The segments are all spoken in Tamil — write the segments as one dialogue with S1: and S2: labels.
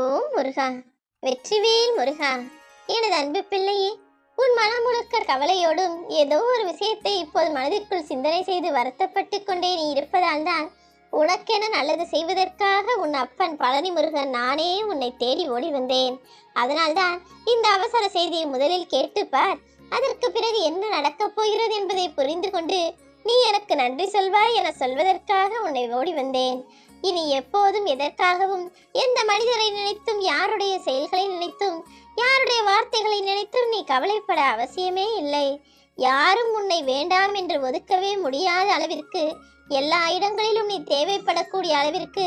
S1: ஓ முருகா. வெற்றிவேல் முருகா. எனது அன்பு பிள்ளையே உன் மனம் முழுக்க கவலையோடும் ஏதோ ஒரு விஷயத்தை இப்போது மனதிற்குள் சிந்தனை செய்து வருத்தப்பட்டு கொண்டே நீ இருப்பதால் தான் உனக்கென நல்லது செய்வதற்காக உன் அப்பன் பழனி முருகன் நானே உன்னை தேடி ஓடி வந்தேன். அதனால்தான் இந்த அவசர செய்தியை முதலில் கேட்டுப்பார் அதற்கு பிறகு என்ன நடக்கப் போகிறது என்பதை புரிந்து கொண்டு நீ எனக்கு நன்றி சொல்வாய் என சொல்வதற்காக உன்னை ஓடி வந்தேன். இனி எப்போதும் எதற்காகவும் எந்த மனிதரை நினைத்தும் யாருடைய செயல்களை நினைத்தும் யாருடைய வார்த்தைகளை நினைத்தும் நீ கவலைப்பட அவசியமே இல்லை. யாரும் உன்னை வேண்டாம் என்று ஒதுக்கவே முடியாத அளவிற்கு எல்லா இடங்களிலும் நீ தேவைப்படக்கூடிய அளவிற்கு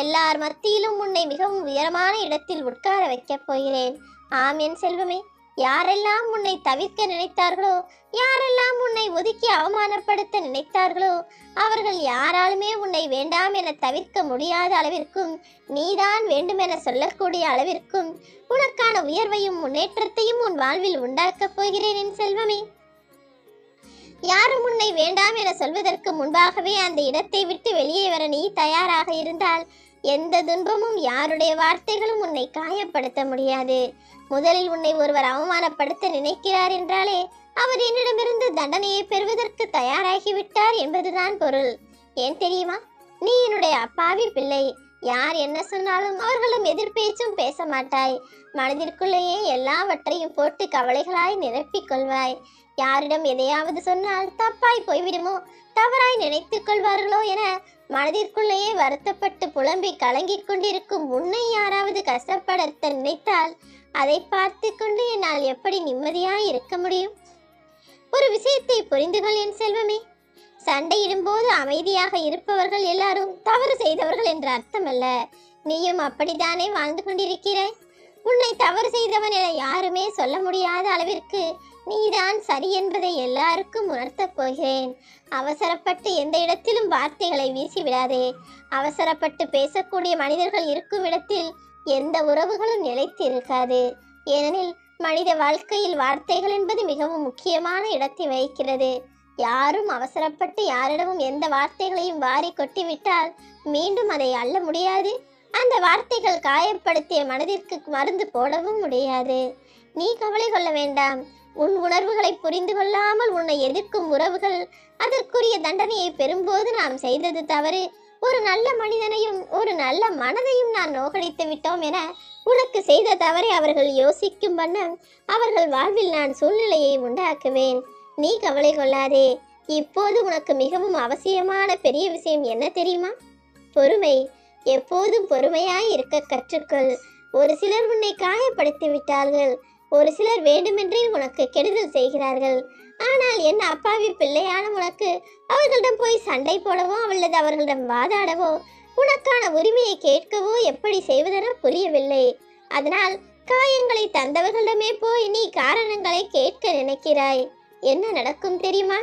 S1: எல்லார் மத்தியிலும் உன்னை மிகவும் உயரமான இடத்தில் உட்கார வைக்கப் போகிறேன். ஆம் என் செல்வமே. யாரெல்லாம் உன்னை தவிர்க்க நினைத்தார்களோ யாரெல்லாம் உன்னை ஒதுக்கி அவமானப்படுத்த நினைத்தார்களோ அவர்கள் யாராலுமே உன்னை வேண்டாம் என தவிர்க்க முடியாத அளவிற்கும் நீதான் வேண்டுமென சொல்லக்கூடிய அளவிற்கும் உனக்கான உயர்வையும் முன்னேற்றத்தையும் உன் வாழ்வில் உண்டாக்கப் போகிறேன் என் செல்வமே. யாரும் உன்னை வேண்டாம் என சொல்வதற்கு முன்பாகவே அந்த இடத்தை விட்டு வெளியே வர நீ தயாராக இருந்தால் எந்த துன்பமும் யாருடைய வார்த்தைகளும் உன்னை காயப்படுத்த முடியாது. முதலில் உன்னை ஒருவர் அவமானப்படுத்த நினைக்கிறார் என்றாலே அவர் என்னிடமிருந்து தண்டனையை பெறுவதற்கு தயாராகிவிட்டார் என்பதுதான் பொருள். ஏன் தெரியுமா? நீ என்னுடைய அப்பாவி பிள்ளை. யார் என்ன சொன்னாலும் அவர்களும் எதிர்பேச்சும் பேச மாட்டாய். மனதிற்குள்ளேயே எல்லாவற்றையும் போட்டு கவலைகளாய் நிரப்பிக் கொள்வாய். யாரிடம் எதையாவது சொன்னால் தப்பாய் போய்விடுமோ? தவறாய் நினைத்துக் கொள்வார்களோ என மனதிற்குள்ளேயே வருத்தப்பட்டு புலம்பி கலங்கிக் கொண்டிருக்கும் உன்னை யாராவது கஷ்டப்படுத்த நினைத்தால் அதை பார்த்து கொண்டு என்னால் எப்படி நிம்மதியாய் இருக்க முடியும்? ஒரு விஷயத்தை புரிந்துகொள் என் செல்வமே. சண்டையிடும்போது அமைதியாக இருப்பவர்கள் எல்லாரும் தவறு செய்தவர்கள் என்ற அர்த்தமல்ல. நீயும் அப்படித்தானே வாழ்ந்து கொண்டிருக்கிறாய்? உன்னை தவறு செய்தவன் என யாருமே சொல்ல முடியாத அளவிற்கு நீதான் சரி என்பதை எல்லாருக்கும் உணர்த்தப் போகிறேன். அவசரப்பட்டு எந்த இடத்திலும் வார்த்தைகளை வீசிவிடாதே. அவசரப்பட்டு பேசக்கூடிய மனிதர்கள் இருக்கும் இடத்தில் எந்த உறவுகளும் நிலைத்து இருக்காது ஏனெனில் மனித வாழ்க்கையில் வார்த்தைகள் என்பது மிகவும் முக்கியமான இடத்தை வகிக்கிறது. யாரும் அவசரப்பட்டு யாரிடமும் எந்த வார்த்தைகளையும் வாரி கொட்டிவிட்டால் மீண்டும் அதை அள்ள முடியாது. அந்த வார்த்தைகள் காயப்படுத்திய மனதிற்கு மருந்து போடவும் முடியாது. நீ கவலை கொள்ள வேண்டாம். உன் உணர்வுகளை புரிந்து கொள்ளாமல் உன்னை எதிர்க்கும் உறவுகள் அதற்குரிய தண்டனையை பெறும்போது நாம் செய்தது தவறு. ஒரு நல்ல மனிதனையும் ஒரு நல்ல மனதையும் நான் நோகடித்து விட்டோம் என உனக்கு செய்த தவறை அவர்கள் யோசிக்கும் வண்ணம் அவர்கள் வாழ்வில் நான் சூழ்நிலையை உண்டாக்குவேன். நீ கவலை கொள்ளாதே. இப்போது உனக்கு மிகவும் அவசியமான பெரிய விஷயம் என்ன தெரியுமா? பொறுமை. எப்போதும் பொறுமையாய் இருக்க கற்றுக்கொள். ஒரு சிலர் உன்னை காயப்படுத்தி விட்டார்கள். ஒரு சிலர் வேண்டுமென்றே உனக்கு கெடுதல் செய்கிறார்கள். ஆனால் என் அப்பாவி பிள்ளையான உனக்கு அவர்களிடம் போய் சண்டை போடவோ அல்லது அவர்களிடம் வாதாடவோ உனக்கான உரிமையை கேட்கவோ எப்படி செய்வதென புரியவில்லை. அதனால் காயங்களை தந்தவர்களிடமே போய் நீ காரணங்களை கேட்க நினைக்கிறாய். என்ன நடக்கும் தெரியுமா?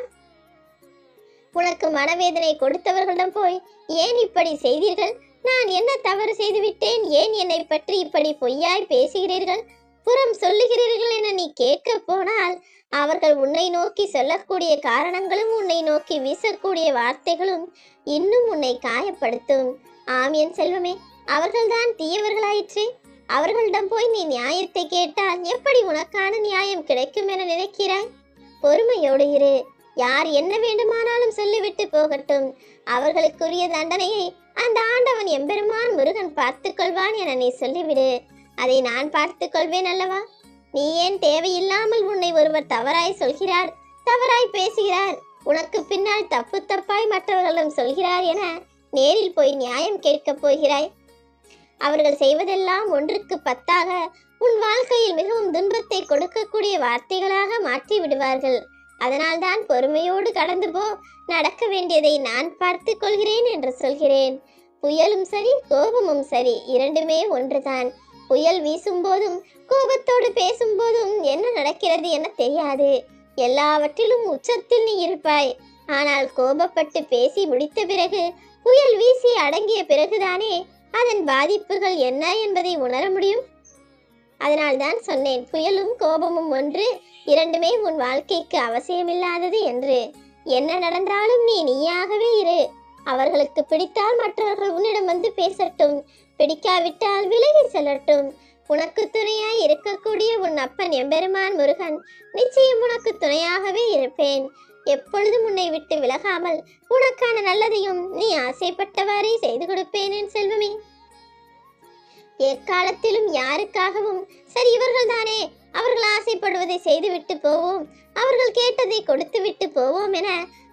S1: உனக்கு மனவேதனை கொடுத்தவர்களிடம் போய் ஏன் இப்படி செய்தீர்கள்? நான் என்ன தவறு செய்துவிட்டேன்? ஏன் என்னை பற்றி இப்படி பொய்யாய் பேசுகிறீர்கள்? புறம் சொல்லுகிறீர்கள் என நீ கேட்க போனால் அவர்கள் உன்னை நோக்கி சொல்லக்கூடிய காரணங்களும் உன்னை நோக்கி வீசக்கூடிய வார்த்தைகளும் இன்னும் உன்னை காயப்படுத்தும். ஆம் என் செல்வமே அவர்கள்தான் தீயவர்களாயிற்று. அவர்களிடம் போய் நீ நியாயத்தை கேட்டால் எப்படி உனக்கான நியாயம் கிடைக்கும் என நினைக்கிறாய்? பொறுமையோடு இரு. யார் என்ன வேண்டுமானாலும் சொல்லிவிட்டு போகட்டும். அவர்களுக்குரிய தண்டனையை அந்த ஆண்டவன் எம்பெருமான் முருகன் பார்த்துக்கொள்வான் என நீ சொல்லிவிடு. அதை நான் பார்த்துக் கொள்வேன் அல்லவா? நீ ஏன் தேவையில்லாமல் உன்னை ஒருவர் தவறாய் சொல்கிறார்? தவறாய் பேசுகிறார்? உனக்கு பின்னால் தப்பு தப்பாய் மற்றவர்களும் சொல்கிறார் என நேரில் போய் நியாயம் கேட்கப் போகிறாய். அவர்கள் செய்வதெல்லாம் ஒன்றுக்கு பத்தாக உன் வாழ்க்கையில் மிகவும் துன்பத்தை கொடுக்கக்கூடிய வார்த்தைகளாக மாற்றி விடுவார்கள். அதனால்தான் பொறுமையோடு கடந்து போ நடக்க வேண்டியதை நான் பார்த்து கொள்கிறேன் என்று சொல்கிறேன். புயலும் சரி கோபமும் சரி இரண்டுமே ஒன்றுதான். புயல் வீசும்போதும் கோபத்தோடு பேசும்போதும் என்ன நடக்கிறது என தெரியாது. எல்லாவற்றிலும் உச்சத்தில் நீ இருப்பாய். ஆனால் கோபப்பட்டு பேசி முடித்த பிறகு புயல் வீசி அடங்கிய பிறகுதானே அதன் பாதிப்புகள் என்ன என்பதை உணர முடியும்? அதனால்தான் சொன்னேன் புயலும் கோபமும் ஒன்று இரண்டுமே உன் வாழ்க்கைக்கு அவசியமில்லாதது என்று. என்ன நடந்தாலும் நீ நீயாகவே இரு. அவர்களுக்கு பிடித்தால் மற்றவர்கள் உன்னிடம் வந்து பேசட்டும் பிடிக்காவிட்டால் விலகி செல்லட்டும். உனக்கு துணையாய் இருக்கக்கூடிய உன் அப்பன் எம்பெருமான் முருகன் நிச்சயம் உனக்கு துணையாகவே இருப்பேன். எப்பொழுதும் உன்னை விட்டு விலகாமல் உனக்கான நல்லதையும் நீ ஆசைப்பட்டவாறே செய்து கொடுப்பேன் என் செல்வமே. எக்காலத்திலும் யாருக்காகவும் சரி இவர்கள் தானே அவர்கள் ஆசைப்படுவதை செய்துவிட்டு போவோம் அவர்கள் கேட்டதை கொடுத்து விட்டு போவோம் என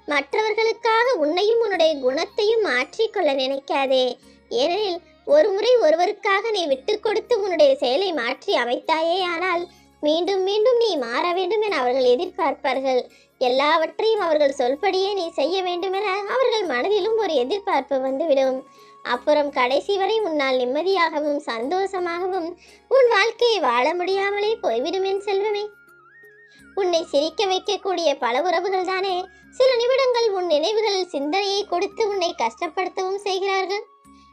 S1: மற்றவர்களுக்காக உன்னையும் உன்னுடைய குணத்தையும் மாற்றிக்கொள்ள நினைக்காதே. ஏனெனில் ஒரு முறை ஒருவருக்காக நீ விட்டு கொடுத்து உன்னுடைய செயலை மாற்றி அமைத்தாயே ஆனால் மீண்டும் மீண்டும் நீ மாற வேண்டும் என அவர்கள் எதிர்பார்ப்பார்கள். எல்லாவற்றையும் அவர்கள் சொல்படியே நீ செய்ய வேண்டும் என அவர்கள் மனதிலும் ஒரு எதிர்பார்ப்பு வந்துவிடும். அப்புறம் கடைசி வரை உன்னால் நிம்மதியாகவும் சந்தோஷமாகவும் உன் வாழ்க்கையை வாழ முடியாமலே போய்விடும் என் செல்வமே. உன்னை சிரிக்க வைக்கக்கூடிய பல உறவுகள் தானே. சில நிமிடங்கள் உன் நினைவுகளில் சிந்தனையை கொடுத்து உன்னை கஷ்டப்படுத்தவும் செய்கிறார்கள்.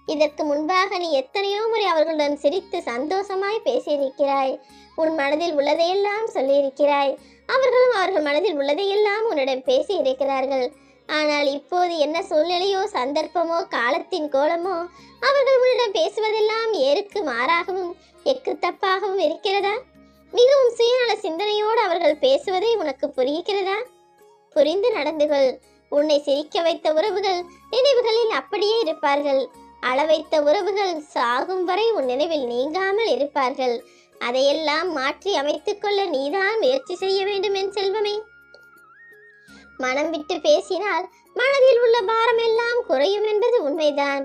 S1: இதற்கு முன்பாக நீ எத்தனையோ முறை அவர்களுடன் சிரித்து சந்தோஷமாய் பேசியிருக்கிறாய். உன் மனதில் உள்ளதையெல்லாம் சொல்லியிருக்கிறாய். அவர்களும் அவர்கள் மனதில் உள்ளதையெல்லாம் உன்னிடம் பேசி இருக்கிறார்கள் ஆனால் இப்போது என்ன சூழ்நிலையோ சந்தர்ப்பமோ காலத்தின் கோலமோ அவர்கள் உன்னிடம் பேசுவதெல்லாம் ஏருக்கு மாறாகவும் எக்கு தப்பாகவும் இருக்கிறதா? மிகவும் சுயநல சிந்தனையோடு அவர்கள் பேசுவதை உனக்கு புரிகிறதா? புரிந்து நடந்துகள் உன்னை சிரிக்க வைத்த உறவுகள் நினைவுகளில் அப்படியே இருப்பார்கள். அளவைத்த உறவுகள் சாகும் வரை உன் நினைவில் நீங்காமல் இருப்பார்கள். அதையெல்லாம் மாற்றி அமைத்துக்கொள்ள நீதான் முயற்சி செய்ய வேண்டும் என் செல்வமே. மனம் விட்டு பேசினால் மனதில் உள்ள பாரம் எல்லாம் குறையும் என்பது உண்மைதான்.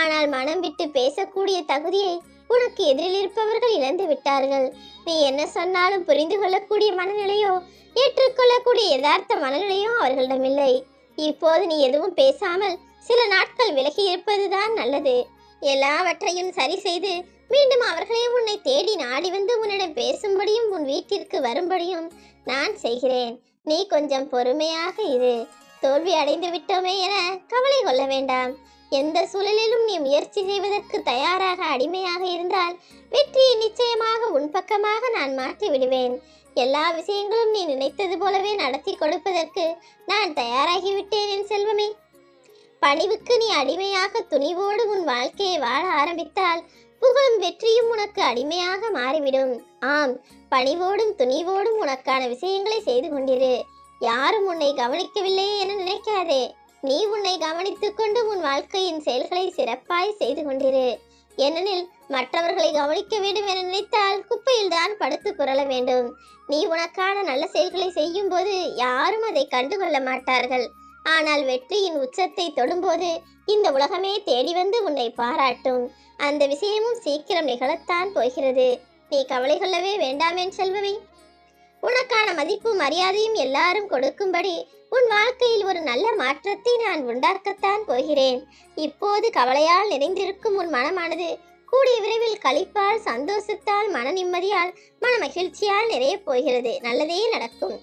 S1: ஆனால் மனம் விட்டு பேசக்கூடிய தகுதியை உனக்கு எதிரில் இருப்பவர்கள் இழந்து விட்டார்கள். நீ என்ன சொன்னாலும் புரிந்து கொள்ளக்கூடிய மனநிலையோ ஏற்றுக்கொள்ளக்கூடிய யதார்த்த மனநிலையோ அவர்களிடமில்லை இப்போது நீ எதுவும் பேசாமல் சில நாட்கள் விலகி இருப்பதுதான் நல்லது. எல்லாவற்றையும் சரி செய்து மீண்டும் அவர்களே உன்னை தேடி நாடி வந்து உன்னிடம் பேசும்படியும் உன் வீட்டிற்கு வரும்படியும் நான் செய்கிறேன். நீ கொஞ்சம் பொறுமையாக இரு. தோல்வி அடைந்து விட்டோமே என கவலை கொள்ள வேண்டாம். எந்த சூழலிலும் நீ முயற்சி செய்வதற்கு தயாராக அடிமையாக இருந்தால் வெற்றியை நிச்சயமாக உன் பக்கமாக நான் மாற்றி விடுவேன். எல்லா விஷயங்களும் நீ நினைத்தது போலவே நடத்தி கொடுப்பதற்கு நான் தயாராகிவிட்டேன் என் செல்வமே. பணிவுக்கு நீ அடிமையாக துணிவோடு உன் வாழ்க்கையை வாழ ஆரம்பித்தால் புகழும் வெற்றியும் உனக்கு அடிமையாக மாறிவிடும். ஆம் பணிவோடும் துணிவோடும் உனக்கான விஷயங்களை செய்து கொண்டிரு. யாரும் உன்னை கவனிக்கவில்லை என நினைக்காதே. நீ உன்னை கவனித்துக் கொண்டு உன் வாழ்க்கையின் செயல்களை சிறப்பாய் செய்து கொண்டிரு. ஏனெனில் மற்றவர்களை கவனிக்க வேண்டும் என நினைத்தால் குப்பையில் தான் படுத்து புரள வேண்டும். நீ உனக்கான நல்ல செயல்களை செய்யும் போது யாரும் அதை கண்டுகொள்ள மாட்டார்கள். ஆனால் வெற்றியின் உச்சத்தை தொடும்போது இந்த உலகமே தேடி வந்து உன்னை பாராட்டும். அந்த விஷயமும் சீக்கிரம் நிகழத்தான் போகிறது. நீ கவலை கொள்ளவே வேண்டாமேன் செல்பவை உனக்கான மதிப்பும் மரியாதையும் எல்லாரும் கொடுக்கும்படி உன் வாழ்க்கையில் ஒரு நல்ல மாற்றத்தை நான் உண்டாக்கத்தான் போகிறேன். இப்போது கவலையால் நிறைந்திருக்கும் உன் மனமானது கூடிய விரைவில் களிப்பால் சந்தோஷத்தால் மன நிம்மதியால் மன மகிழ்ச்சியால் நிறையப் போகிறது. நல்லதே நடக்கும்.